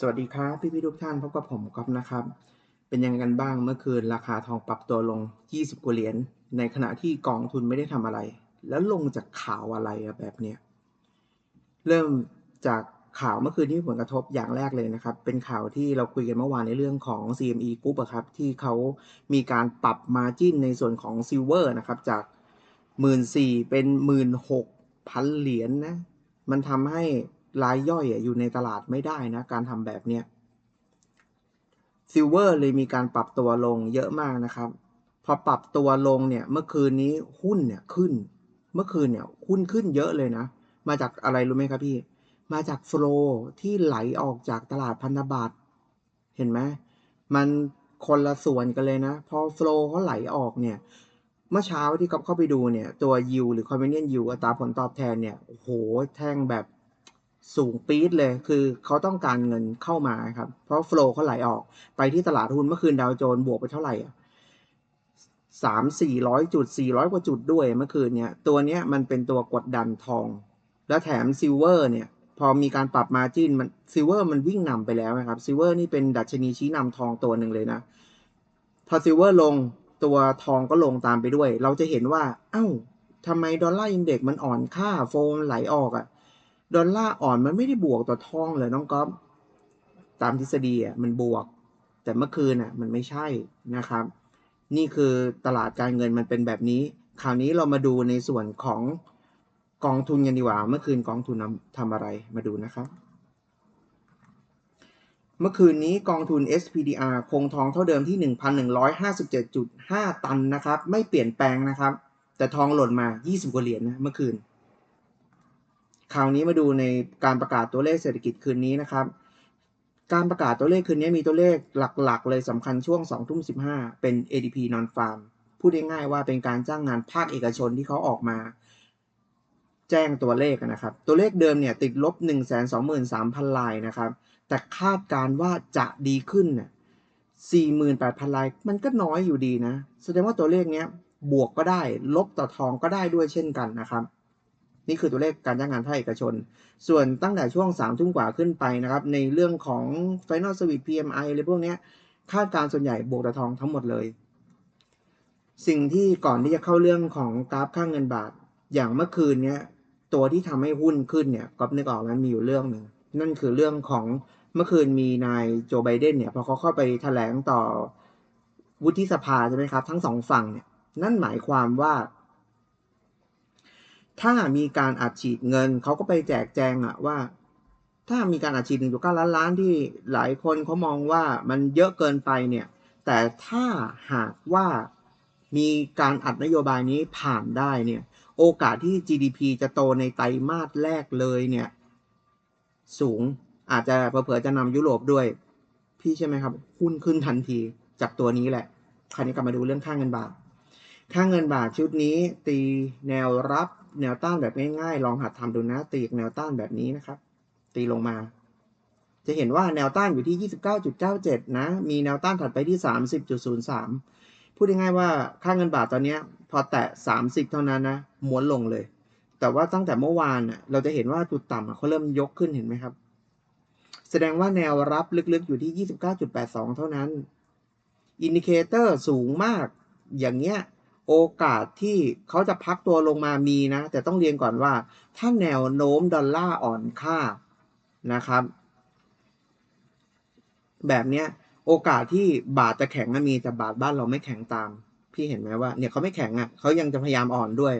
สวัสดีครับพี่พี่ทุกท่านพบกับผมก๊อฟนะครับ เป็นยังไงกันบ้างเมื่อคืนราคาทองปรับตัวลง 20กว่าเหรียญในขณะที่กองทุนไม่ได้ทำอะไร แล้วลงจากข่าวอะไรแบบเนี้ยเริ่มจากข่าวเมื่อคืนที่ผลกระทบอย่างแรกเลยนะครับ เป็นข่าวที่เราคุยกันเมื่อวานในเรื่องของ CME Group ครับที่เขามีการปรับมาจิ้นในส่วนของซิลเวอร์นะครับจาก 14,000เป็น 16,000 เหรียญนะมันทำให้ รายย่อยอยู่ในตลาดไม่ได้นะ การทำแบบเนี้ยซิลเวอร์เลยมีการปรับตัวลงเยอะมากนะครับ พอปรับตัวลงเนี่ย เมื่อคืนนี้หุ้นเนี่ยขึ้น เมื่อคืนเนี่ยหุ้นขึ้นเยอะเลยนะ มาจากอะไรรู้ไหมครับพี่ มาจากโฟลที่ไหลออกจากตลาดพันธบัตรเห็นไหมมันคนละส่วนกันเลยนะ พอโฟลเขาไหลออกเนี่ย เมื่อเช้าที่ก๊อฟเข้าไปดูเนี่ย ตัวยิวหรือ convenient yield อัตราผลตอบแทนเนี่ยโอ้โหแท่งแบบ สูงปี๊ดเลยคือเขาต้องการเงินเข้ามาครับ เพราะโฟล์เขาไหลออกไปที่ตลาดหุ้นเมื่อคืนดาวโจนส์บวกไปเท่าไหร่อะสามสี่ร้อยจุดสี่ร้อยกว่าจุดด้วยเมื่อคืนเนี่ยตัวเนี้ยมันเป็นตัวกดดันทอง แล้วแถมซิลเวอร์เนี่ยพอมีการปรับมาจินมันซิลเวอร์มันวิ่งนำไปแล้วนะครับซิลเวอร์นี่เป็นดัชนีชี้นำทองตัวหนึ่งเลยนะ พอซิลเวอร์ลงตัวทองก็ลงตามไปด้วย เราจะเห็นว่า เอ้าทำไมดอลลาร์อินเด็กซ์มันอ่อนค่าโฟมไหลออกอะ่ะ ดอลลาร์อ่อนมันไม่ได้บวกต่อทองเลยน้องก๊อฟตามทฤษฎีอะมันบวก แต่เมื่อคืนอะมันไม่ใช่นะครับ นี่คือตลาดการเงินมันเป็นแบบนี้ คราวนี้เรามาดูในส่วนของกองทุนกันดีกว่า เมื่อคืนกองทุนทำอะไรมาดูนะครับ เมื่อคืนนี้กองทุน SPDR คงทองเท่าเดิมที่ 1,157.5 ตันนะครับ ไม่เปลี่ยนแปลงนะครับ แต่ทองหล่นมา 20 กว่าเหรียญนะเมื่อคืน คราวนี้มาดูในการประกาศตัวเลขเศรษฐกิจคืนนี้นะครับ การประกาศตัวเลขคืนนี้มีตัวเลขหลักๆ เลยสำคัญช่วง2ทุ่ม15 เป็น ADP non farm พูดง่ายๆว่าเป็นการจ้างงานภาคเอกชนที่เขาออกมา แจ้งตัวเลขนะครับ ตัวเลขเดิมเนี่ยติดลบ 123,000 ลายนะครับ แต่คาดการว่าจะดีขึ้นเนี่ย48,000 ลาย มันก็น้อยอยู่ดีนะ แสดงว่าตัวเลขเนี้ยบวกก็ได้ ลบต่อทองก็ได้ด้วยเช่นกันนะครับ นี่คือตัวเลขการจ้างงานภาคเอกชน ส่วนตั้งแต่ช่วง3ทุ่มกว่าขึ้นไปนะครับ ในเรื่องของ Final Service PMI อะไรพวกนี้คาดการส่วนใหญ่บวกต่อทองทั้งหมดเลย สิ่งที่ก่อนที่จะเข้าเรื่องของกราฟค่างเงินบาท อย่างเมื่อคืนเนี้ยตัวที่ทำให้หุ้นขึ้นเนี่ยก็นึกออกแล้วมีอยู่เรื่องหนึ่งนั่นคือเรื่องของเมื่อคืนมีนายโจไบเดนเนี่ยพอเขาเข้าไปแถลงต่อวุฒิสภาใช่ไหมครับ ทั้งสองฝั่งเนี่ยนั่นหมายความว่า ถ้ามีการอัดฉีดเงินเขาก็ไปแจกแจงอะว่า ถ้ามีการอัดฉีดหนึ่งจุดเก้าล้านล้านที่หลายคนเขามองว่ามันเยอะเกินไปเนี่ย แต่ถ้าหากว่ามีการอัดนโยบายนี้ผ่านได้เนี่ย โอกาสที่ GDP จะโตในไตรมาสแรกเลยเนี่ย สูงอาจจะเผื่อจะนำยุโรปด้วย พี่ใช่ไหมครับ หุ้นขึ้นทันทีจากตัวนี้แหละ คราวนี้กลับมาดูเรื่องค่างเงินบาท ค่างเงินบาทชุดนี้ตีแนวรับ แนวต้านแบบง่ายๆ ลองหัดทำดูนะตีแนวต้านแบบนี้นะครับ ตีลงมา จะเห็นว่าแนวต้านอยู่ที่ 29.97 นะ มีแนวต้านถัดไปที่ 30.03 พูดง่ายๆว่าค่างเงินบาทตอนนี้พอแตะ 30 เท่านั้นนะม้วนลงเลย แต่ว่าตั้งแต่เมื่อวานเราจะเห็นว่าจุดต่ำเขาเริ่มยกขึ้นเห็นไหมครับ แสดงว่าแนวรับลึกๆอยู่ที่ 29.82 เท่านั้น อินดิเคเตอร์สูงมากอย่างเงี้ย โอกาสที่เขาจะพักตัวลงมามีนะ แต่ต้องเรียนก่อนว่า ถ้าแนวโน้มดอลลาร์อ่อนค่านะครับ แบบเนี้ยโอกาสที่บาทจะแข็งมีแต่บาทบ้านเราไม่แข็งตาม พี่เห็นไหมว่าเนี่ยเขาไม่แข็งอะเขายังจะพยายามอ่อนด้วย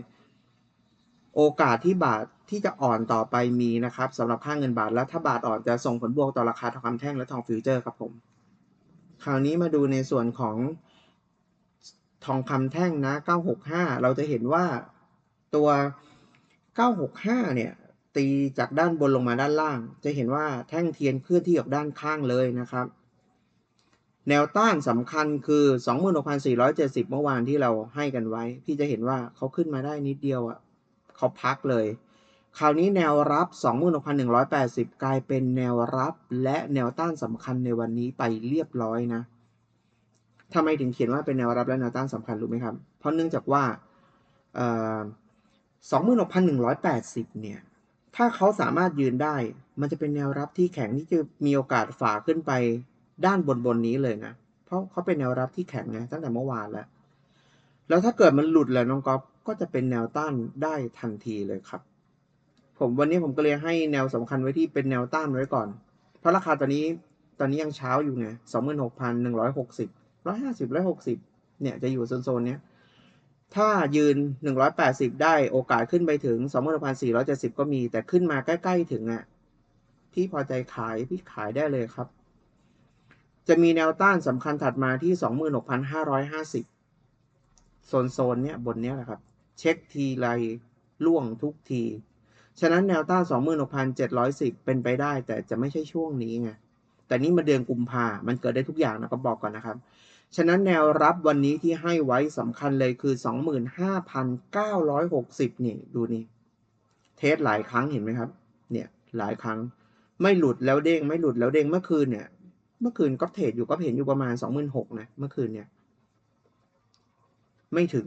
โอกาสที่บาทที่จะอ่อนต่อไปมีนะครับสำหรับค่าเงินบาทแล้วถ้าบาทอ่อนจะส่งผลบวกต่อราคาทองคำแท่งและทองฟิวเจอร์ครับผม คราวนี้มาดูในส่วนของ ทองคำแท่งนะ 965 เราจะเห็นว่าตัว 965 เนี่ย ตีจากด้านบนลงมาด้านล่าง จะเห็นว่าแท่งเทียนเคลื่อนที่ออกด้านข้างเลยนะครับ แนวต้านสำคัญคือ 26,470 เมื่อวานที่เราให้กันไว้ พี่จะเห็นว่าเขาขึ้นมาได้นิดเดียวอะ่ะเขาพักเลย คราวนี้แนวรับ 26,180 กลายเป็นแนวรับและแนวต้านสำคัญในวันนี้ไปเรียบร้อยนะ ทำไมถึงเขียนว่าเป็นแนวรับและแนวต้านสำคัญรู้ไหมครับ เพราะเนื่องจากว่า26,180เนี่ย ถ้าเขาสามารถยืนได้ มันจะเป็นแนวรับที่แข็งที่จะมีโอกาสฝ่าขึ้นไปด้านบนบนนี้เลยนะ เพราะเขาเป็นแนวรับที่แข็งไงตั้งแต่เมื่อวานแล้ว แล้วถ้าเกิดมันหลุดแล้วน้องก๊อฟก็จะเป็นแนวต้านได้ทันทีเลยครับ ผมวันนี้ผมก็เลยให้แนวสำคัญไว้ที่เป็นแนวต้านไว้ก่อน เพราะราคาตอนนี้ตอนนี้ยังเช้าอยู่ไงสองหมื่นหกพันหนึ่งร้อยหกสิบ ร้อยห้าสิบร้อยหกสิบเนี่ยจะอยู่โซนๆเนี้ยถ้ายืน 180 ได้โอกาสขึ้นไปถึง 26,470 ก็มี แต่ขึ้นมาใกล้ ๆ ถึงอะพี่พอใจขายพี่ขายได้เลยครับ จะมีแนวต้านสำคัญถัดมาที่ 26,550 โซนโซนเนี้ยบนเนี้ยแหละครับ เช็คทีไรล่วงทุกที ฉะนั้นแนวต้าน 26,710 เป็นไปได้ แต่จะไม่ใช่ช่วงนี้ไงแต่นี่มาเดือนกุมภามันเกิดได้ทุกอย่างนะก็บอกก่อนนะครับ ฉะนั้นแนวรับวันนี้ที่ให้ไว้สำคัญเลยคือ 25,960 นี่ ดูนี่ เทสหลายครั้งเห็นไหมครับ เนี่ยหลายครั้งไม่หลุดแล้วเด้ง ไม่หลุดแล้วเด้งเมื่อคืนเนี่ย เมื่อคืนก็เทรดอยู่ก็เห็นอยู่ประมาณ 26,000นะเมื่อคืนเนี่ย ไม่ถึง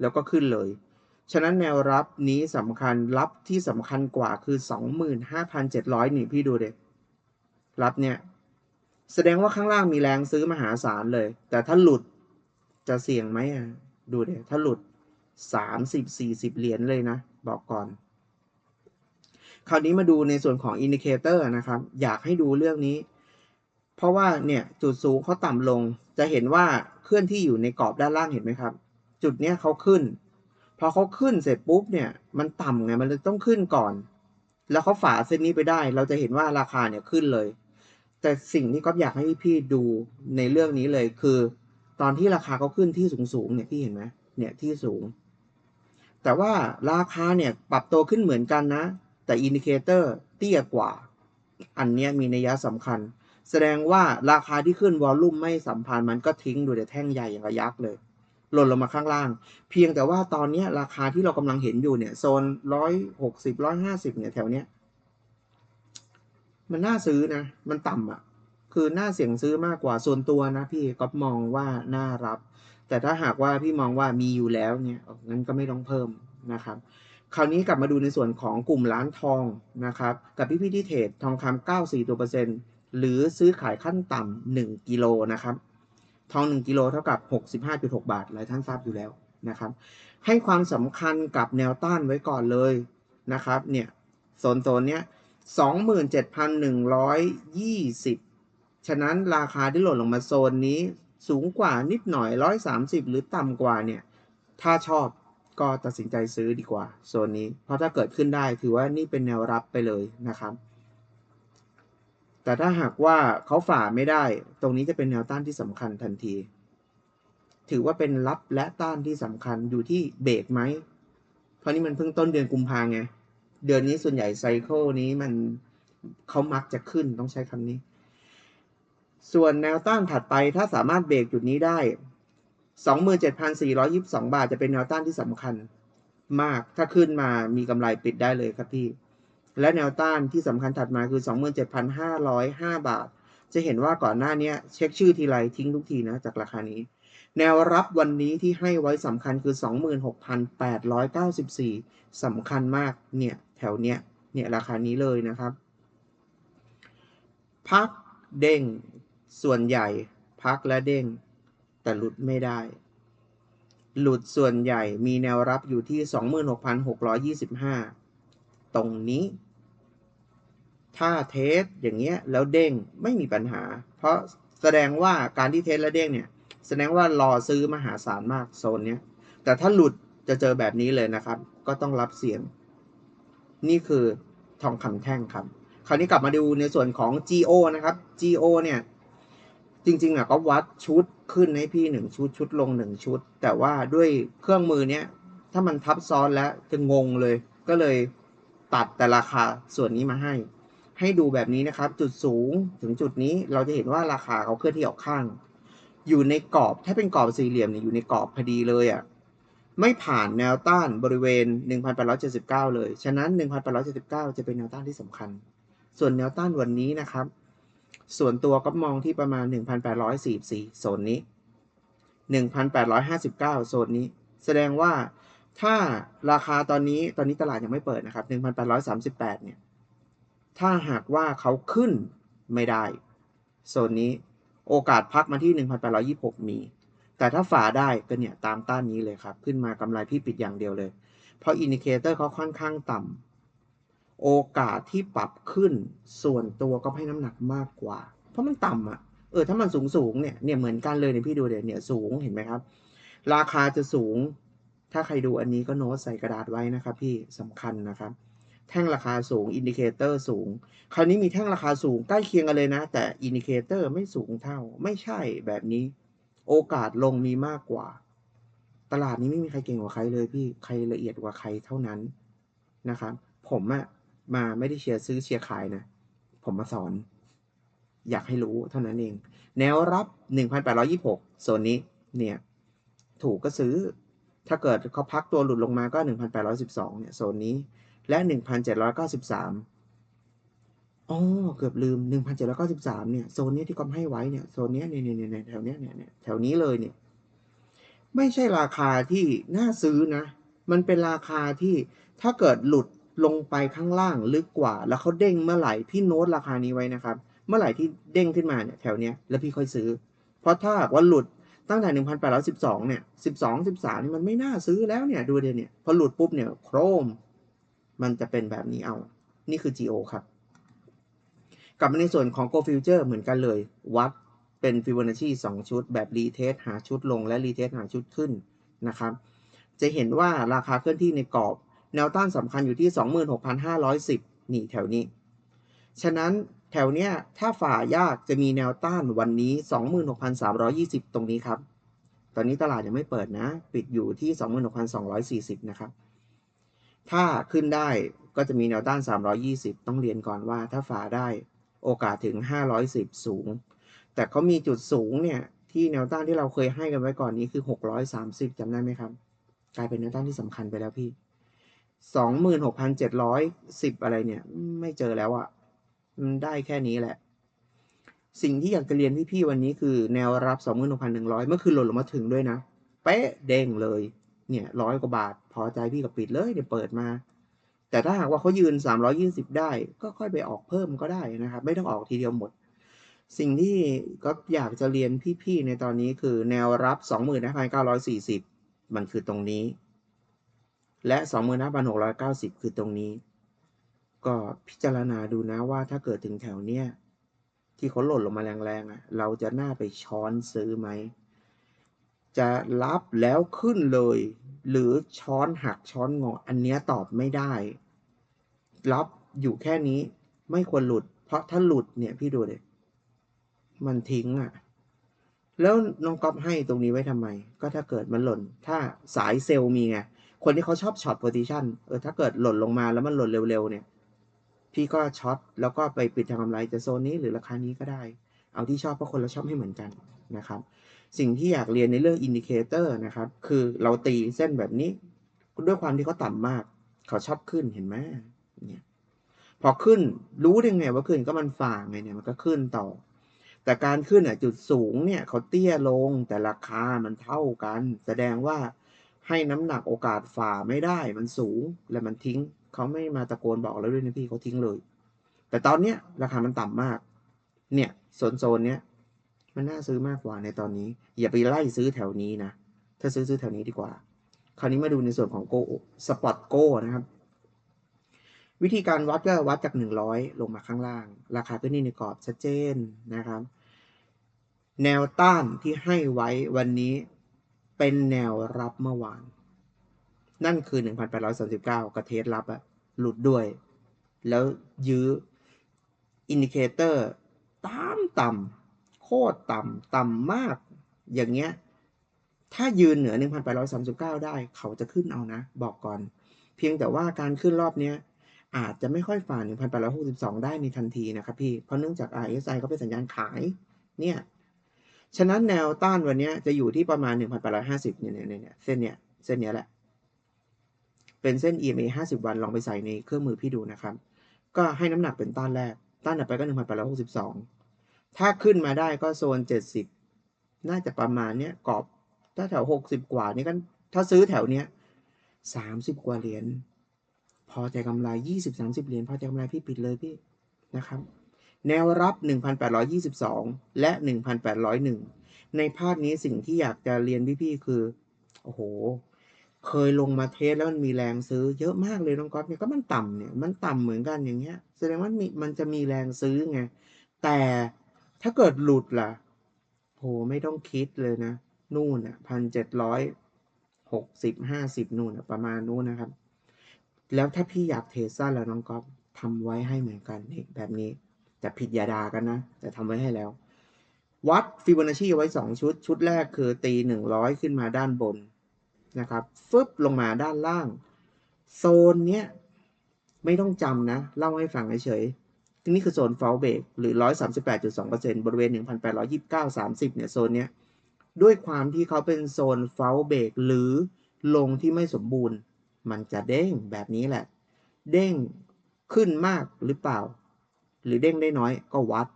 แล้วก็ขึ้นเลย ฉะนั้นแนวรับนี้สำคัญรับที่สำคัญกว่าคือ 25,700 นี่พี่ดูเด็รับเนี่ย แสดงว่าข้างล่างมีแรงซื้อมหาศาลเลย แต่ถ้าหลุดจะเสี่ยงไหมอะ ดูเดี๋ยถ้าหลุดสามสิบสี่สิบเหรียญเลยนะ บอกก่อน คราวนี้มาดูในส่วนของอินดิเคเตอร์นะครับ อยากให้ดูเรื่องนี้ เพราะว่าเนี่ยจุดสูงเขาต่ำลง จะเห็นว่าเคลื่อนที่อยู่ในกรอบด้านล่างเห็นไหมครับ จุดเนี้ยเขาขึ้น พอเขาขึ้นเสร็จปุ๊บเนี่ย มันต่ำไง มันเลยต้องขึ้นก่อน แล้วเขาฝ่าเส้นนี้ไปได้ เราจะเห็นว่าราคาเนี่ยขึ้นเลย แต่สิ่งที่ก๊อฟอยากให้พี่ดูในเรื่องนี้เลยคือ ตอนที่ราคาเขาขึ้นที่สูงๆเนี่ยพี่เห็นไหมเนี่ยที่สูง แต่ว่าราคาเนี่ยปรับตัวขึ้นเหมือนกันนะ แต่อินดิเคเตอร์เตี้ยกว่า อันเนี้ยมีนัยสำคัญ แสดงว่าราคาที่ขึ้นวอลลุ่มไม่สัมพันธ์มันก็ทิ้งดูแต่แท่งใหญ่อย่างระยักษ์เลยหล่นลงมาข้างล่าง เพียงแต่ว่าตอนนี้ราคาที่เรากำลังเห็นอยู่เนี่ยโซนร้อยหกสิบร้อยห้าสิบเนี่ยแถวเนี้ย มันน่าซื้อนะ มันต่ำอะ คือน่าเสี่ยงซื้อมากกว่าส่วนตัวนะพี่ก็มองว่าน่ารับ แต่ถ้าหากว่าพี่มองว่ามีอยู่แล้วเนี่ยงั้นก็ไม่ต้องเพิ่มนะครับ คราวนี้กลับมาดูในส่วนของกลุ่มร้านทองนะครับ กับพี่พี่ที่เทรดทองคำ94ตัวเปอร์เซ็นต์หรือซื้อขายขั้นต่ำ1กิโลนะครับ ทอง 1กิโลเท่ากับ 65.6 บาทหลายท่านทราบอยู่แล้วนะครับ ให้ความสำคัญกับแนวต้านไว้ก่อนเลยนะครับ เนี่ยโซนโซนเนี้ย 27,120 ฉะนั้นราคาที่หล่นลงมาโซนนี้สูงกว่านิดหน่อย 130 หรือต่ำกว่าเนี่ย ถ้าชอบก็ตัดสินใจซื้อดีกว่าโซนนี้ เพราะถ้าเกิดขึ้นได้ถือว่านี่เป็นแนวรับไปเลยนะครับ แต่ถ้าหากว่าเขาฝ่าไม่ได้ ตรงนี้จะเป็นแนวต้านที่สำคัญทันที ถือว่าเป็นรับและต้านที่สำคัญอยู่ที่เบรกไหม เพราะนี่มันเพิ่งต้นเดือนกุมภาไง เดือนนี้ส่วนใหญ่ไซเคิลนี้มันเขามักจะขึ้นต้องใช้คำนี้ ส่วนแนวต้านถัดไปถ้าสามารถเบรกจุดนี้ได้ 27,422 บาทจะเป็นแนวต้านที่สำคัญมาก ถ้าขึ้นมามีกำไรปิดได้เลยครับพี่ และแนวต้านที่สำคัญถัดมาคือ 27,505 บาท จะเห็นว่าก่อนหน้านี้เช็คชื่อทีไรทิ้งทุกทีนะจากราคานี้ แนวรับวันนี้ที่ให้ไว้สำคัญคือ 26,894สำคัญมากเนี่ยแถวเนี้ยเนี่ยราคานี้เลยนะครับ พักเด้งส่วนใหญ่พักและเด้ง แต่หลุดไม่ได้ หลุดส่วนใหญ่มีแนวรับอยู่ที่ 26,625 ตรงนี้ถ้าเทสอย่างเงี้ยแล้วเด้งไม่มีปัญหา เพราะแสดงว่าการที่เทสแล้วเด้งเนี่ย แสดงว่ารอซื้อมหาศาลมากโซนเนี้ย แต่ถ้าหลุดจะเจอแบบนี้เลยนะครับ ก็ต้องรับเสี่ยง นี่คือทองคำแท่งครับ คราวนี้กลับมาดูในส่วนของ GO นะครับ GO เนี่ย จริงๆอะก็วัดชุดขึ้นให้พี่หนึ่งชุดชุดลงหนึ่งชุด แต่ว่าด้วยเครื่องมือเนี้ย ถ้ามันทับซ้อนแล้วจะงงเลย ก็เลยตัดแต่ราคาส่วนนี้มาให้ ให้ดูแบบนี้นะครับ จุดสูงถึงจุดนี้เราจะเห็นว่าราคาเขาเคลื่อนที่ออกข้าง อยู่ในกรอบถ้าเป็นกรอบสี่เหลี่ยมเนี่ยอยู่ในกรอบพอดีเลยอะไม่ผ่านแนวต้านบริเวณ 1,879 เลย ฉะนั้น 1,879 จะเป็นแนวต้านที่สำคัญ ส่วนแนวต้านวันนี้นะครับ ส่วนตัวก็มองที่ประมาณ 1,844 โซนนี้ 1,859 โซนนี้ แสดงว่าถ้าราคาตอนนี้ตอนนี้ตลาดยังไม่เปิดนะครับ 1,838 เนี่ย ถ้าหากว่าเขาขึ้นไม่ได้ โซนนี้ โอกาสพักมาที่ 1,826 มี แต่ถ้าฝ่าได้ก็เนี่ยตามต้านนี้เลยครับ ขึ้นมากำไรพี่ปิดอย่างเดียวเลย เพราะอินดิเคเตอร์เขาค่อนข้างต่ำโอกาสที่ปรับขึ้นส่วนตัวก็ให้น้ำหนักมากกว่า เพราะมันต่ำอะเออถ้ามันสูงสูงเนี่ยเนี่ยเหมือนกันเลยเนี่ยพี่ดูเดี๋ยวเนี่ยสูงเห็นไหมครับ ราคาจะสูง ถ้าใครดูอันนี้ก็โน้ตใส่กระดาษไว้นะครับ พี่สำคัญนะครับ แท่งราคาสูง อินดิเคเตอร์สูง คราวนี้มีแท่งราคาสูงใกล้เคียงกันเลยนะ แต่อินดิเคเตอร์ไม่สูงเท่า ไม่ใช่แบบนี้ โอกาสลงมีมากกว่า ตลาดนี้ไม่มีใครเก่งกว่าใครเลยพี่ ใครละเอียดกว่าใครเท่านั้นนะครับ ผมอะมาไม่ได้เชียร์ซื้อเชียร์ขายนะ ผมมาสอน อยากให้รู้เท่านั้นเอง แนวรับ 1,826โซนนี้ เนี่ย ถูกก็ซื้อ ถ้าเกิดเขาพักตัวหลุดลงมาก็ 1,812เนี่ยโซนนี้ และ 1,793อ๋อเกือบลืม 1,793 เนี่ย โซนนี้ที่กำให้ไว้เนี่ย โซนนี้เนี่ยเนี่ยเนี่ยแถวเนี้ยเนี่ยแถวนี้เลยเนี่ย ไม่ใช่ราคาที่น่าซื้อนะ มันเป็นราคาที่ถ้าเกิดหลุดลงไปข้างล่างลึกกว่า แล้วเขาเด้งเมื่อไหร่พี่โน้ตราคานี้ไว้นะครับ เมื่อไหร่ที่เด้งขึ้นมาเนี่ยแถวเนี้ยแล้วพี่ค่อยซื้อ เพราะถ้าว่าหลุดตั้งแต่ 1,812 เนี่ย 12 13นี่มันไม่น่าซื้อแล้วเนี่ย ดูเดี๋ยวเนี่ย พอหลุดปุ๊บเนี่ย โครม มันจะเป็นแบบนี้เอา นี่คือ GO ครับ กลับมาในส่วนของ Go Future เหมือนกันเลย วัดเป็น Fibonacci 2 ชุด แบบรีเทสหาชุดลงและรีเทสหาชุดขึ้นนะครับ จะเห็นว่าราคาเคลื่อนที่ในกรอบ แนวต้านสำคัญอยู่ที่ 26,510 นี่แถวนี้ ฉะนั้นแถวเนี้ยถ้าฝ่ายากจะมีแนวต้านวันนี้ 26,320 ตรงนี้ครับ ตอนนี้ตลาดยังไม่เปิดนะ ปิดอยู่ที่ 26,240 นะครับ ถ้าขึ้นได้ก็จะมีแนวต้าน 320 ต้องเรียนก่อนว่าถ้าฝ่าได้โอกาสถึง 510 สูง แต่เขามีจุดสูงเนี่ย ที่แนวต้านที่เราเคยให้กันไว้ก่อนนี้คือ 630จำได้ไหมครับ กลายเป็นแนวต้านที่สำคัญไปแล้วพี่ 26,710 อะไรเนี่ย ไม่เจอแล้วอะ่ะได้แค่นี้แหละ สิ่งที่อยากจะเรียนพี่ๆวันนี้คือแนวรับ 26,100 เมื่อคืนหล่นลงมาถึงด้วยนะ เป๊ะเด้งเลย เนี่ยร้อยกว่าบาท พอใจพี่กับปิดเลยเดี๋ยวเปิดมา แต่ถ้าหากว่าเขายืน 320 ได้ ก็ค่อยไปออกเพิ่มก็ได้นะครับ ไม่ต้องออกทีเดียวหมด สิ่งที่ก็อยากจะเรียนพี่ๆในตอนนี้คือแนวรับ 25,940 มันคือตรงนี้ และ 25,690 คือตรงนี้ ก็พิจารณาดูนะว่าถ้าเกิดถึงแถวเนี้ยที่เขาหล่นลงมาแรงๆอะ เราจะน่าไปช้อนซื้อไหม จะรับแล้วขึ้นเลย หรือช้อนหักช้อนงอ อันเนี้ยตอบไม่ได้ รับอยู่แค่นี้ไม่ควรหลุด เพราะถ้าหลุดเนี่ยพี่ดูเลยมันทิ้งอะ แล้วน้องก๊อฟให้ตรงนี้ไว้ทำไม ก็ถ้าเกิดมันหล่น ถ้าสายเซลล์มีไง คนที่เขาชอบช็อตโพซิชันเออถ้าเกิดหล่นลงมาแล้วมันหล่นเร็วๆเนี่ย พี่ก็ช็อตแล้วก็ไปปิดทางกำไรจะโซนนี้หรือราคานี้ก็ได้ เอาที่ชอบเพราะคนเราชอบให้เหมือนกันนะครับ สิ่งที่อยากเรียนในเรื่องอินดิเคเตอร์นะครับ คือเราตีเส้นแบบนี้ ด้วยความที่เขาต่ำมาก เขาชอบขึ้นเห็นไหมเนี่ยพอขึ้นรู้ได้ไงว่าขึ้นก็มันฝ่าไงเนี่ยมันก็ขึ้นต่อ แต่การขึ้นอะจุดสูงเนี่ยเขาเตี้ยลงแต่ราคามันเท่ากัน แสดงว่าให้น้ำหนักโอกาสฝ่าไม่ได้มันสูงและมันทิ้ง เขาไม่มาตะโกนบอกแล้วด้วยนะพี่เขาทิ้งเลย แต่ตอนเนี้ยราคามันต่ำมาก เนี่ยโซนโซนเนี้ย มันน่าซื้อมากกว่าในตอนนี้ อย่าไปไล่ซื้อแถวนี้นะ ถ้าซื้อซื้อแถวนี้ดีกว่า คราวนี้มาดูในส่วนของโกสปอตโกนะครับ วิธีการวัดก็วัดจาก 100 ลงมาข้างล่าง ราคาขึ้นนี่ในกรอบชัดเจนนะครับ แนวต้านที่ให้ไว้วันนี้เป็นแนวรับเมื่อวาน นั่นคือ 1,839 กระเทสรับอะหลุดด้วย แล้วยื้ออินดิเคเตอร์ตามต่ำ ตรต่ำต่ำมาก อย่างเงี้ย ถ้ายืนเหนือ 1,839 ได้ เขาจะขึ้นเอานะ บอกก่อน เพียงแต่ว่าการขึ้นรอบเนี้ยอาจจะไม่ค่อยฝ่า 1,862 ได้ในทันทีนะครับพี่ เพราะเนื่องจาก RSI ก็เป็นสัญญาณขาย เนี่ย ฉะนั้นแนวต้านวันนี้จะอยู่ที่ประมาณ 1,850 เนี่ยเนี่ยเนี่ยเส้นเนี้ยเส้นเนี้ยแหละ เป็นเส้น EMA 50 วัน ลองไปใส่ในเครื่องมือพี่ดูนะครับ ก็ให้น้ำหนักเป็นต้านแรก ต้านต่อไปก็ 1,862 ถ้าขึ้นมาได้ก็โซน 70 น่าจะประมาณเนี้ยกรอบ ถ้าแถว 60 กว่านี่ก็ถ้าซื้อแถวเนี้ยสามสิบกว่าเหรียญพอใจกำไรยี่สิบสามสิบเหรียญพอใจกำไรพี่ปิดเลยพี่นะครับ แนวรับหนึ่งพันแปดร้อยี่สิบสองและหนึ่งพันแปดร้อยหนึ่งในภาพนี้สิ่งที่อยากจะเรียนพี่ๆคือ โอ้โห เคยลงมาเทสแล้วมันมีแรงซื้อเยอะมากเลยน้องก๊อฟเนี่ยก็มันต่ำเนี่ย มันต่ำเหมือนกันอย่างเงี้ย แสดงว่ามีมันจะมีแรงซื้อไง แต่ ถ้าเกิดหลุดล่ะโหไม่ต้องคิดเลยนะ นู่นอะพันเจ็ดร้อยหกสิบห้าสิบนู่นประมาณนู่นนะครับ แล้วถ้าพี่อยากเทสั้นแล้วน้องก๊อฟทำไว้ให้เหมือนกันนี่แบบนี้ แต่ผิดอยาดากันนะ แต่ทำไว้ให้แล้ว วัดฟิโบนัชชีไว้สองชุด ชุดแรกคือตีหนึ่งร้อยขึ้นมาด้านบนนะครับฟึบลงมาด้านล่าง โซนเนี้ย ไม่ต้องจำนะ เล่าให้ฟังเฉย นี่คือโซนฟลเบกหรือ 138.2%บริเวณ 1,829.30 เนี่ยโซนเนี้ยด้วยความที่เขาเป็นโซนฟลเบกหรือลงที่ไม่สมบูรณ์ มันจะเด้งแบบนี้แหละ เด้งขึ้นมากหรือเปล่า หรือเด้งได้น้อยก็วัด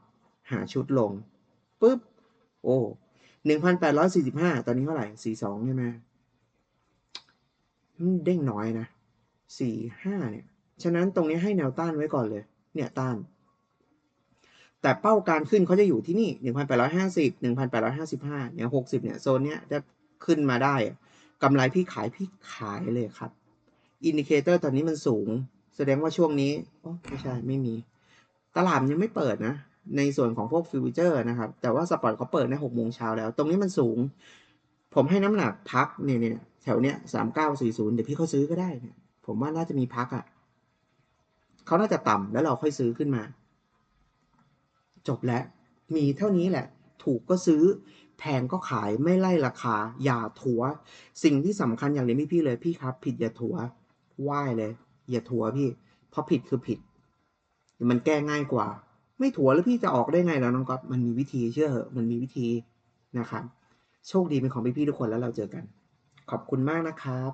หาชุดลงปุ๊บ โอ้หนึ่งพันแปดร้อยสี่สิบห้าตอนนี้เท่าไหร่สี่สองใช่ไหมอืมเด้งน้อยนะสี่ห้าเนี่ย ฉะนั้นตรงนี้ให้แนวต้านไว้ก่อนเลย เนี่ยต้าน แต่เป้าการขึ้นเขาจะอยู่ที่นี่หนึ่งพันแปดร้อยห้าสิบหนึ่งพันแปดร้อยห้าสิบห้าเนี่ยหกสิบเนี่ย โซนเนี้ยจะขึ้นมาได้กำไรพี่ขายพี่ขายเลยครับ อินดิเคเตอร์ตอนนี้มันสูง แสดงว่าช่วงนี้โอ้ไม่ใช่ ไม่มี ตลาดยังไม่เปิดนะ ในส่วนของพวกฟิวเจอร์นะครับ แต่ว่าสปอร์ตเขาเปิดในหกโมงเช้าแล้ว ตรงนี้มันสูง ผมให้น้ำหนักพักเนี่ยเนี่ยแถวเนี้ยสามเก้าสี่ศูนย์เดี๋ยวพี่เขาซื้อก็ได้เนี่ยผมว่าน่าจะมีพักอะ่ะเขาน่าจะต่ำแล้วเราค่อยซื้อขึ้นมา จบแล้ว มีเท่านี้แหละ ถูกก็ซื้อ แพงก็ขายไม่ไล่ราคา อย่าถัว สิ่งที่สำคัญอย่างนี้พี่เลยพี่ครับ ผิดอย่าถัวไหว้เลย อย่าถัวพี่ เพราะผิดคือผิด มันแก้ง่ายกว่า ไม่ถัวแล้วพี่จะออกได้ไงแล้วน้องก๊อฟมันมีวิธีเชื่อเหอะมันมีวิธีนะครับโชคดีเป็นของพี่ๆทุกคนแล้วเราเจอกัน ขอบคุณมากนะครับ